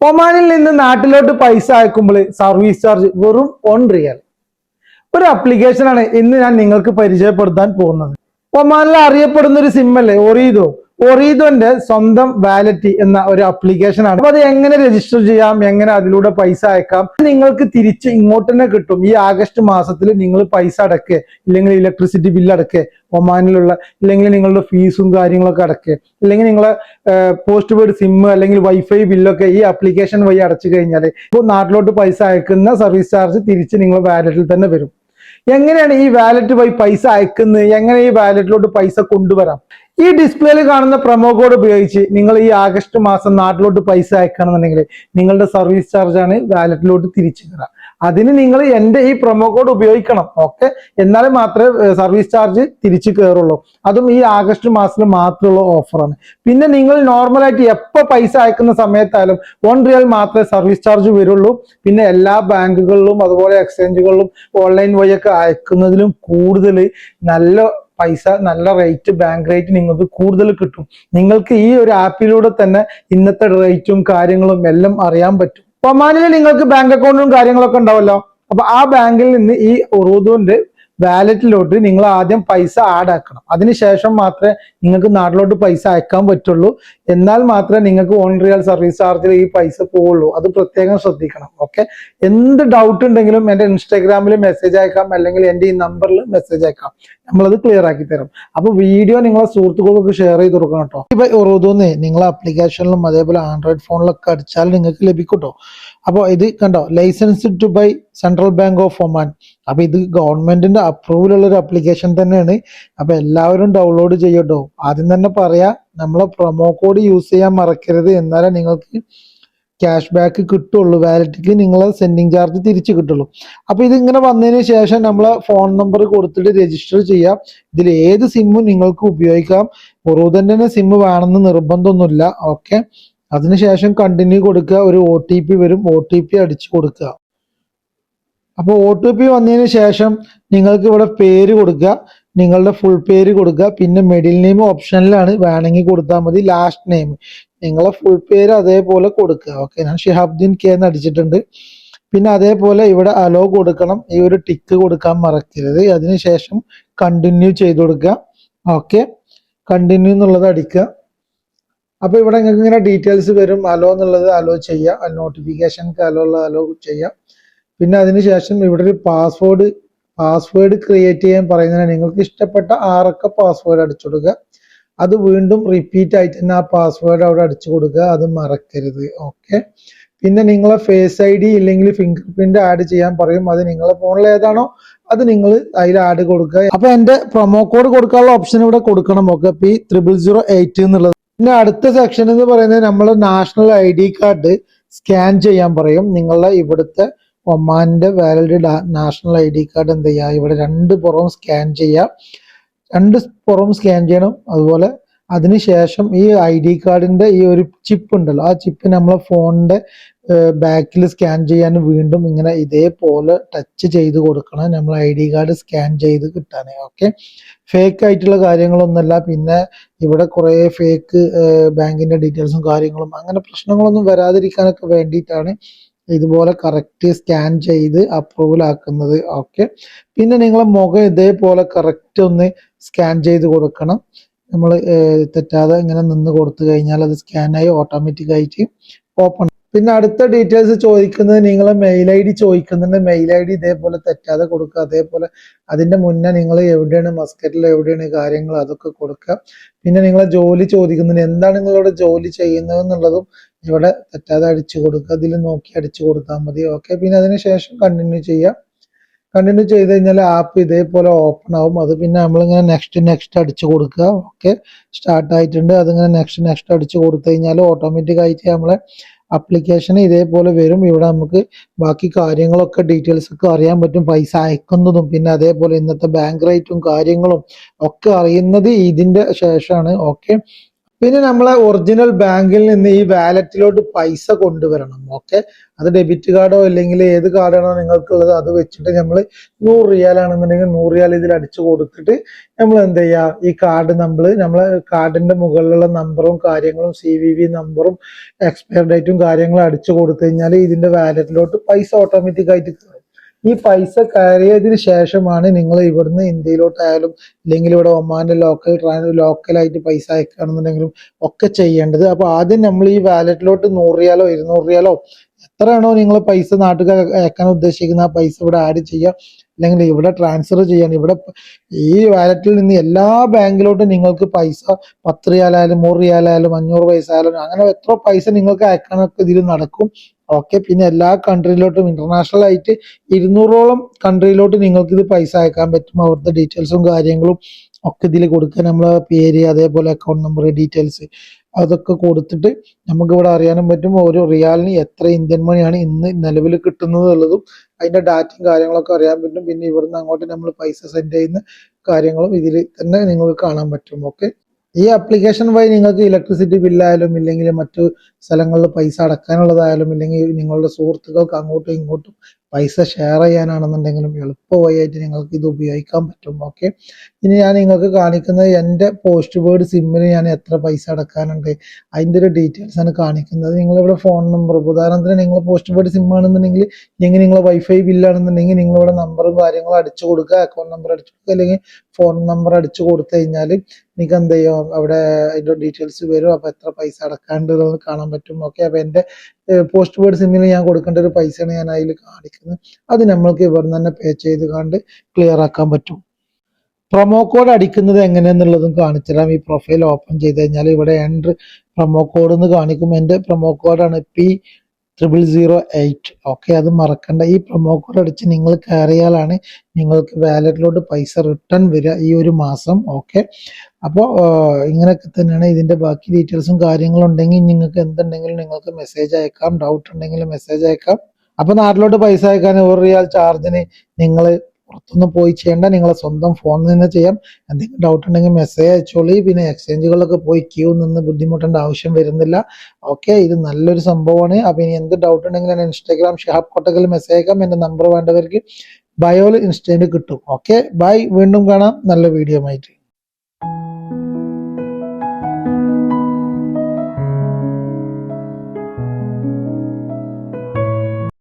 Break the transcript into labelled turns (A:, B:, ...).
A: ഒമാനിൽ നിന്ന് നാട്ടിലോട്ട് പൈസ അയക്കുമ്പോൾ സർവീസ് ചാർജ് വെറും ഓൺ റിയൽ ഒരു അപ്ലിക്കേഷനാണ് ഇന്ന് ഞാൻ നിങ്ങൾക്ക് പരിചയപ്പെടുത്താൻ പോകുന്നത്. ഒമാനിൽ അറിയപ്പെടുന്ന ഒരു സിം അല്ലേ? ഒറീദോ? ഒറീദോന്റെ സ്വന്തം വാലറ്റി എന്ന ഒരു അപ്ലിക്കേഷൻ ആണ്. അപ്പൊ അത് എങ്ങനെ രജിസ്റ്റർ ചെയ്യാം? എങ്ങനെ അതിലൂടെ പൈസ അയക്കാം? നിങ്ങൾക്ക് തിരിച്ച് ഇങ്ങോട്ട് തന്നെ കിട്ടും. ഈ ആഗസ്റ്റ് മാസത്തിൽ നിങ്ങൾ പൈസ അടക്കുക ഇല്ലെങ്കിൽ ഇലക്ട്രിസിറ്റി ബില്ല് അടക്കുക ഒമാനിലുള്ള ഇല്ലെങ്കിൽ നിങ്ങളുടെ ഫീസും കാര്യങ്ങളൊക്കെ അടക്കുക ഇല്ലെങ്കിൽ നിങ്ങളെ പോസ്റ്റ് പെയ്ഡ് സിം അല്ലെങ്കിൽ വൈഫൈ ബില്ലൊക്കെ ഈ ആപ്ലിക്കേഷൻ വഴി അടച്ചു കഴിഞ്ഞാൽ ഇപ്പോൾ നാട്ടിലോട്ട് പൈസ അയക്കുന്ന സർവീസ് ചാർജ് തിരിച്ച് നിങ്ങൾ വാലറ്റിൽ തന്നെ വരും. എങ്ങനെയാണ് ഈ വാലറ്റ് വഴി പൈസ അയക്കുന്നത്? എങ്ങനെ ഈ വാലറ്റിലോട്ട് പൈസ കൊണ്ടുവരാം? ഈ ഡിസ്പ്ലേയിൽ കാണുന്ന പ്രൊമോ കോഡ് ഉപയോഗിച്ച് നിങ്ങൾ ഈ ആഗസ്റ്റ് മാസം നാട്ടിലോട്ട് പൈസ അയക്കണമെന്നുണ്ടെങ്കിൽ നിങ്ങളുടെ സർവീസ് ചാർജാണ് വാലറ്റിലോട്ട് തിരിച്ചു തരാം അതിന് നിങ്ങൾ എന്റെ ഈ പ്രൊമോ കോഡ് ഉപയോഗിക്കണം ഓക്കെ എന്നാലും മാത്രമേ സർവീസ് ചാർജ് തിരിച്ചു കയറുള്ളൂ അതും ഈ ആഗസ്റ്റ് മാസത്തിൽ മാത്രമുള്ള ഓഫറാണ് പിന്നെ നിങ്ങൾ നോർമലായിട്ട് എപ്പോൾ പൈസ അയക്കുന്ന സമയത്തായാലും വൺ റിയൽ മാത്രമേ സർവീസ് ചാർജ് വരുള്ളൂ. പിന്നെ എല്ലാ ബാങ്കുകളിലും അതുപോലെ എക്സ്ചേഞ്ചുകളിലും ഓൺലൈൻ വഴിയൊക്കെ അയക്കുന്നതിലും കൂടുതൽ നല്ല പൈസ നല്ല റേറ്റ് ബാങ്ക് റേറ്റ് നിങ്ങൾക്ക് കൂടുതൽ കിട്ടും. നിങ്ങൾക്ക് ഈ ഒരു ആപ്പിലൂടെ തന്നെ ഇന്നത്തെ റേറ്റും കാര്യങ്ങളും എല്ലാം അറിയാൻ പറ്റും. ഒമാനിൽ നിങ്ങൾക്ക് ബാങ്ക് അക്കൗണ്ടും കാര്യങ്ങളൊക്കെ ഉണ്ടാവല്ലോ. അപ്പൊ ആ ബാങ്കിൽ നിന്ന് ഈ ഉറുദുവിന്റെ വാലറ്റിലോട്ട് നിങ്ങൾ ആദ്യം പൈസ ആഡ് ആക്കണം. അതിനുശേഷം മാത്രമേ നിങ്ങൾക്ക് നാട്ടിലോട്ട് പൈസ അയക്കാൻ പറ്റുള്ളൂ. എന്നാൽ മാത്രമേ നിങ്ങൾക്ക് ഓൺ റിയൽ സർവീസ് ചാർജിൽ ഈ പൈസ പോവുള്ളൂ. അത് പ്രത്യേകം ശ്രദ്ധിക്കണം. ഓക്കെ എന്ത് ഡൗട്ട് ഉണ്ടെങ്കിലും എന്റെ ഇൻസ്റ്റാഗ്രാമിൽ മെസ്സേജ് അയക്കാം അല്ലെങ്കിൽ എന്റെ ഈ നമ്പറിൽ മെസ്സേജ് അയക്കാം. നമ്മളത് ക്ലിയർ ആക്കി തരും. അപ്പോൾ വീഡിയോ നിങ്ങളെ സുഹൃത്തുക്കൾക്ക് ഷെയർ ചെയ്ത് കൊടുക്കണം കേട്ടോ ഇപ്പോൾ ഉറുദുന്ന് നിങ്ങളെ ആപ്ലിക്കേഷനിലും അതേപോലെ ആൻഡ്രോയിഡ് ഫോണിലൊക്കെ അടിച്ചാൽ നിങ്ങൾക്ക് ലഭിക്കും കേട്ടോ അപ്പോൾ ഇത് കണ്ടോ? Licensed by central bank of Oman അപ്പോൾ ഇത് ഗവൺമെന്റിന്റെ അപ്രൂവൽ ഉള്ള ഒരു അപ്ലിക്കേഷൻ തന്നെയാണ്. അപ്പോൾ എല്ലാവരും ഡൗൺലോഡ് ചെയ്യട്ടോ. ആദ്യം തന്നെ പറയാം നമ്മൾ പ്രൊമോ കോഡ് യൂസ് ചെയ്യാൻ മറക്കരുത്. എന്നാലേ നിങ്ങൾക്ക് ക്യാഷ് ബാക്ക് കിട്ടുള്ളൂ. വാലറ്റിക്ക് നിങ്ങൾ സെൻഡിങ് ചാർജ് തിരിച്ചു കിട്ടുള്ളൂ. അപ്പോൾ ഇതിങ്ങനെ വന്നതിന് ശേഷം നമ്മൾ ഫോൺ നമ്പർ കൊടുത്തിട്ട് രജിസ്റ്റർ ചെയ്യാം. ഇതിൽ ഏത് സിമ്മും നിങ്ങൾക്ക് ഉപയോഗിക്കാം. ഉറൂദന്റെ തന്നെ സിം വേണമെന്ന് നിർബന്ധമൊന്നുമില്ല. ഓക്കെ അതിനുശേഷം കണ്ടിന്യൂ കൊടുക്കുക. ഒരു ഒ ടി പി വരും. ഒ ടി പി അടിച്ചു കൊടുക്കുക. അപ്പോൾ ഒ ടി പി വന്നതിന് ശേഷം നിങ്ങൾക്ക് ഇവിടെ പേര് കൊടുക്കുക. നിങ്ങളുടെ ഫുൾ പേര് കൊടുക്കുക. പിന്നെ മിഡിൽ നെയിം ഓപ്ഷനിലാണ് വേണമെങ്കിൽ കൊടുത്താൽ മതി. ലാസ്റ്റ് നെയിം നിങ്ങളെ ഫുൾ പേര് അതേപോലെ കൊടുക്കുക. ഓക്കെ ഞാൻ ഷിഹാബ്ദീൻ കെ എന്ന് അടിച്ചിട്ടുണ്ട്. പിന്നെ അതേപോലെ ഇവിടെ അലോ കൊടുക്കണം. ഈ ഒരു ടിക്ക് കൊടുക്കാൻ മറക്കരുത്. അതിനുശേഷം കണ്ടിന്യൂ ചെയ്ത് കൊടുക്കുക. ഓക്കെ കണ്ടിന്യൂ എന്നുള്ളത് അടിക്കുക. അപ്പൊ ഇവിടെ നിങ്ങൾക്ക് ഇങ്ങനെ ഡീറ്റെയിൽസ് വരും. അലോ എന്നുള്ളത് അലോ ചെയ്യുക നോട്ടിഫിക്കേഷൻക്ക് അലോ ഉള്ള അലോ ചെയ്യാം. പിന്നെ അതിനുശേഷം ഇവിടെ ഒരു പാസ്വേഡ് പാസ്വേഡ് ക്രിയേറ്റ് ചെയ്യാൻ പറയുന്നതിന് നിങ്ങൾക്ക് ഇഷ്ടപ്പെട്ട ആറൊക്കെ പാസ്വേഡ് അടിച്ചു കൊടുക്കുക. അത് വീണ്ടും റിപ്പീറ്റ് ആയിട്ട് തന്നെ ആ പാസ്വേഡ് അവിടെ അടിച്ചു കൊടുക്കുക. അത് മറക്കരുത്. ഓക്കെ പിന്നെ നിങ്ങളെ ഫേസ് ഐ ഡി ഇല്ലെങ്കിൽ ഫിംഗർ പ്രിന്റ് ആഡ് ചെയ്യാൻ പറയും. അത് നിങ്ങളെ ഫോണിൽ ഏതാണോ അത് നിങ്ങൾ അതിൽ ആഡ് കൊടുക്കുക. അപ്പൊ എന്റെ പ്രൊമോ കോഡ് കൊടുക്കാനുള്ള ഓപ്ഷൻ ഇവിടെ കൊടുക്കണം. Okay P triple zero eight എന്നുള്ളത് പിന്നെ അടുത്ത സെക്ഷൻ എന്ന് പറയുന്നത് നമ്മൾ national I D card scan ചെയ്യാൻ പറയും. നിങ്ങളുടെ ഇവിടുത്തെ ഒമാന്റെ valid national I D card എന്ത് ചെയ്യുക ഇവിടെ രണ്ട് പുറവും സ്കാൻ ചെയ്യുക രണ്ട് പുറവും സ്കാൻ ചെയ്യണം. അതുപോലെ അതിനുശേഷം ഈ ഐ ഡി കാർഡിന്റെ ഈ ഒരു ചിപ്പ് ഉണ്ടല്ലോ ആ ചിപ്പ് നമ്മളെ ഫോണിന്റെ ബാക്കിൽ സ്കാൻ ചെയ്യാൻ വീണ്ടും ഇങ്ങനെ ഇതേപോലെ ടച്ച് ചെയ്ത് കൊടുക്കണം. നമ്മൾ ഐ ഡി കാർഡ് സ്കാൻ ചെയ്ത് കിട്ടാനേ ഓക്കെ ഫേക്ക് ആയിട്ടുള്ള കാര്യങ്ങളൊന്നുമല്ല. പിന്നെ ഇവിടെ കുറേ ഫേക്ക് ബാങ്കിന്റെ ഡീറ്റെയിൽസും കാര്യങ്ങളും അങ്ങനെ പ്രശ്നങ്ങളൊന്നും വരാതിരിക്കാനൊക്കെ വേണ്ടിയിട്ടാണ് ഇതുപോലെ കറക്റ്റ് സ്കാൻ ചെയ്ത് അപ്രൂവൽ ആക്കുന്നത് ഓക്കെ പിന്നെ നിങ്ങളെ മുഖം ഇതേപോലെ കറക്റ്റ് ഒന്ന് സ്കാൻ ചെയ്ത് കൊടുക്കണം. നമ്മൾ തെറ്റാതെ ഇങ്ങനെ നിന്ന് കൊടുത്തു കഴിഞ്ഞാൽ അത് സ്കാനായി ഓട്ടോമാറ്റിക് ആയിട്ട് ഓപ്പൺ പിന്നെ അടുത്ത ഡീറ്റെയിൽസ് ചോദിക്കുന്നത് നിങ്ങളെ മെയിൽ ഐ ഡി ചോദിക്കുന്നുണ്ട്. മെയിൽ ഐ ഡി ഇതേപോലെ തെറ്റാതെ കൊടുക്കുക. അതേപോലെ അതിന്റെ മുന്നേ നിങ്ങൾ എവിടെയാണ് മസ്കറ്റിൽ എവിടെയാണ് കാര്യങ്ങൾ അതൊക്കെ കൊടുക്കുക. പിന്നെ നിങ്ങളെ ജോലി ചോദിക്കുന്നുണ്ട്. എന്താണ് നിങ്ങളിവിടെ ജോലി ചെയ്യുന്നത് എന്നുള്ളതും ഇവിടെ തെറ്റാതെ അടിച്ചു കൊടുക്കുക. അതിൽ നോക്കി അടിച്ചു കൊടുത്താൽ മതി. ഓക്കെ പിന്നെ അതിന് ശേഷം കണ്ടിന്യൂ ചെയ്യാം. കണ്ടിന്യൂ ചെയ്ത് കഴിഞ്ഞാൽ ആപ്പ് ഇതേപോലെ ഓപ്പൺ ആവും. അത് പിന്നെ നമ്മളിങ്ങനെ നെക്സ്റ്റ് നെക്സ്റ്റ് അടിച്ചു കൊടുക്കുക. ഓക്കെ സ്റ്റാർട്ട് ആയിട്ടുണ്ട്. അതിങ്ങനെ നെക്സ്റ്റ് നെക്സ്റ്റ് അടിച്ചു കൊടുത്തു കഴിഞ്ഞാൽ ഓട്ടോമാറ്റിക് ആയിട്ട് നമ്മളെ അപ്ലിക്കേഷൻ ഇതേപോലെ വരും. ഇവിടെ നമുക്ക് ബാക്കി കാര്യങ്ങളൊക്കെ ഡീറ്റെയിൽസ് ഒക്കെ അറിയാൻ പറ്റും. പൈസ അയക്കുന്നതും പിന്നെ അതേപോലെ ഇന്നത്തെ ബാങ്ക് റേറ്റും കാര്യങ്ങളും ഒക്കെ അറിയുന്നത് ഇതിന്റെ ശേഷമാണ്. ഓക്കെ പിന്നെ നമ്മളെ ഒറിജിനൽ ബാങ്കിൽ നിന്ന് ഈ വാലറ്റിലോട്ട് പൈസ കൊണ്ടുവരണം ഓക്കെ അത് ഡെബിറ്റ് കാർഡോ അല്ലെങ്കിൽ ഏത് കാർഡാണോ നിങ്ങൾക്കുള്ളത് അത് വെച്ചിട്ട് നമ്മൾ നൂറ് റിയാലാണെന്നുണ്ടെങ്കിൽ നൂറ് റിയാൽ ഇതിൽ അടിച്ചു കൊടുത്തിട്ട് നമ്മൾ എന്ത് ചെയ്യുക ഈ കാർഡ് നമ്മൾ നമ്മളെ കാർഡിന്റെ മുകളിലുള്ള നമ്പറും കാര്യങ്ങളും സി വി വി നമ്പറും എക്സ്പയർ ഡേറ്റും കാര്യങ്ങളും അടിച്ചു കൊടുത്തു കഴിഞ്ഞാൽ ഇതിന്റെ വാലറ്റിലോട്ട് പൈസ ഓട്ടോമാറ്റിക് ആയിട്ട് ഈ പൈസ കയറിയതിന് ശേഷമാണ് നിങ്ങൾ ഇവിടുന്ന് ഇന്ത്യയിലോട്ടായാലും അല്ലെങ്കിൽ ഇവിടെ ഒമാന്റെ ലോക്കൽ ലോക്കലായിട്ട് പൈസ അയക്കുകയാണെന്നുണ്ടെങ്കിലും ഒക്കെ ചെയ്യേണ്ടത്. അപ്പൊ ആദ്യം നമ്മൾ ഈ വാലറ്റിലോട്ട് നൂറ് റിയാലോ ഇരുന്നൂറ് റിയാലോ എത്രയാണോ നിങ്ങൾ പൈസ നാട്ടിൽ അയക്കാൻ ഉദ്ദേശിക്കുന്ന ആ പൈസ ഇവിടെ ആഡ് ചെയ്യുക. അല്ലെങ്കിൽ ഇവിടെ ട്രാൻസ്ഫർ ചെയ്യാൻ ഇവിടെ ഈ വാലറ്റിൽ നിന്ന് എല്ലാ ബാങ്കിലോട്ടും നിങ്ങൾക്ക് പൈസ പത്ത് റിയാലായാലും നൂറ് റിയാലായാലും അഞ്ഞൂറ് പൈസ ആയാലും അങ്ങനെ എത്ര പൈസ നിങ്ങൾക്ക് അയക്കാനൊക്കെ ഇതിൽ നടക്കും. ഓക്കെ പിന്നെ എല്ലാ കൺട്രിയിലോട്ടും ഇന്റർനാഷണൽ ആയിട്ട് ഇരുന്നൂറോളം കൺട്രിയിലോട്ട് നിങ്ങൾക്ക് ഇത് പൈസ അയക്കാൻ പറ്റും. അവിടുത്തെ ഡീറ്റെയിൽസും കാര്യങ്ങളും ഒക്കെ ഇതിൽ കൊടുക്കുക. നമ്മളെ പേര് അതേപോലെ അക്കൗണ്ട് നമ്പർ ഡീറ്റെയിൽസ് അതൊക്കെ കൊടുത്തിട്ട് നമുക്ക് ഇവിടെ അറിയാനും പറ്റും ഓരോ റിയാലിന് എത്ര ഇന്ത്യൻ മണിയാണ് ഇന്ന് നിലവിൽ കിട്ടുന്നത് എന്നുള്ളതും അതിന്റെ ഡാറ്റയും കാര്യങ്ങളൊക്കെ അറിയാൻ പറ്റും. പിന്നെ ഇവിടുന്ന് അങ്ങോട്ട് നമ്മൾ പൈസ സെൻഡ് ചെയ്യുന്ന കാര്യങ്ങളും ഇതിൽ തന്നെ നിങ്ങൾക്ക് കാണാൻ പറ്റും. ഓക്കെ ഈ ആപ്ലിക്കേഷൻ വഴി നിങ്ങൾക്ക് ഇലക്ട്രിസിറ്റി ബില്ലായാലും ഇല്ലെങ്കിൽ മറ്റു സ്ഥലങ്ങളിൽ പൈസ അടക്കാനുള്ളതായാലും ഇല്ലെങ്കിൽ നിങ്ങളുടെ സുഹൃത്തുക്കൾക്ക് അങ്ങോട്ടും ഇങ്ങോട്ടും പൈസ ഷെയർ ചെയ്യാനാണെന്നുണ്ടെങ്കിലും എളുപ്പ വഴിയായിട്ട് നിങ്ങൾക്ക് ഇത് ഉപയോഗിക്കാൻ പറ്റും. ഓക്കെ ഇനി ഞാൻ നിങ്ങൾക്ക് കാണിക്കുന്നത് എന്റെ പോസ്റ്റ് പേഡ് സിമ്മിന് ഞാൻ എത്ര പൈസ അടക്കാനുണ്ട്. അതിന്റെ ഒരു ഡീറ്റെയിൽസ് ആണ് കാണിക്കുന്നത്. നിങ്ങളിവിടെ ഫോൺ നമ്പർ ഉദാഹരണത്തിന് നിങ്ങൾ പോസ്റ്റ് പേഡ് സിമ്മാണെന്നുണ്ടെങ്കിൽ ഇല്ലെങ്കിൽ നിങ്ങൾ വൈഫൈ ബില്ലാണെന്നുണ്ടെങ്കിൽ നിങ്ങളിവിടെ നമ്പറും കാര്യങ്ങളും അടിച്ചു കൊടുക്കുക അക്കൗണ്ട് നമ്പർ അടിച്ചു കൊടുക്കുക അല്ലെങ്കിൽ ഫോൺ നമ്പർ അടിച്ചു കൊടുത്തു കഴിഞ്ഞാൽ നിങ്ങൾക്ക് എന്ത് ചെയ്യും? അവിടെ അതിന്റെ ഡീറ്റെയിൽസ് വരും. അപ്പോൾ എത്ര പൈസ അടക്കാണ്ട് എന്നുള്ളത് കാണാൻ പറ്റും. ഓക്കെ അപ്പോൾ എന്റെ പോസ്റ്റ് പേഡ് സിമ്മിൽ ഞാൻ കൊടുക്കേണ്ട ഒരു പൈസയാണ് ഞാൻ അതിൽ കാണിക്കുന്നത്. അത് നമ്മൾക്ക് ഇവിടെ തന്നെ പേ ചെയ്ത് കണ്ട് ക്ലിയർ ആക്കാൻ പറ്റും. പ്രൊമോ കോഡ് അടിക്കുന്നത് എങ്ങനെയെന്നുള്ളതും കാണിച്ചുതരാം. ഈ പ്രൊഫൈൽ ഓപ്പൺ ചെയ്ത് കഴിഞ്ഞാൽ ഇവിടെ എന്റർ പ്രൊമോ കോഡ് എന്ന് കാണിക്കും. എന്റെ പ്രൊമോ കോഡാണ് P triple zero eight okay അത് മറക്കണ്ട. ഈ പ്രൊമോ കോഡ് അടിച്ച് നിങ്ങൾ കയറിയാലാണ് നിങ്ങൾക്ക് വാലറ്റിലോട്ട് പൈസ റിട്ടേൺ വരിക ഈ ഒരു മാസം. ഓക്കെ അപ്പോൾ ഇങ്ങനെയൊക്കെ തന്നെയാണ് ഇതിന്റെ ബാക്കി ഡീറ്റെയിൽസും കാര്യങ്ങളും ഉണ്ടെങ്കിൽ നിങ്ങൾക്ക് എന്തുണ്ടെങ്കിലും നിങ്ങൾക്ക് മെസ്സേജ് അയക്കാം. ഡൗട്ട് ഉണ്ടെങ്കിൽ മെസ്സേജ് അയക്കാം. അപ്പൊ നാട്ടിലോട്ട് പൈസ അയക്കാൻ ഒരു റിയാൽ ചാർജിന് നിങ്ങൾ പുറത്തൊന്നും പോയി ചെയ്യേണ്ട നിങ്ങളെ സ്വന്തം ഫോണിൽ നിന്ന് ചെയ്യാം. എന്തെങ്കിലും ഡൗട്ട് ഉണ്ടെങ്കിൽ മെസ്സേജ് അയച്ചോളി. പിന്നെ എക്സ്ചേഞ്ചുകളിലൊക്കെ പോയി ക്യൂ നിന്ന് ബുദ്ധിമുട്ടേണ്ട ആവശ്യം വരുന്നില്ല. ഓക്കെ ഇത് നല്ലൊരു സംഭവമാണ്. അപ്പൊ ഇനി എന്ത് ഡൗട്ട് ഉണ്ടെങ്കിൽ ഞാൻ ഇൻസ്റ്റാഗ്രാം ഷാപ്പ് കോട്ടക്കൽ മെസ്സേജ് അയക്കാം. എന്റെ നമ്പർ വേണ്ടവർക്ക് ബയോയിൽ ഇൻസ്റ്റന്റ് കിട്ടും. ഓക്കെ ബൈ വീണ്ടും കാണാം. നല്ല വീഡിയോ ആയിട്ട്.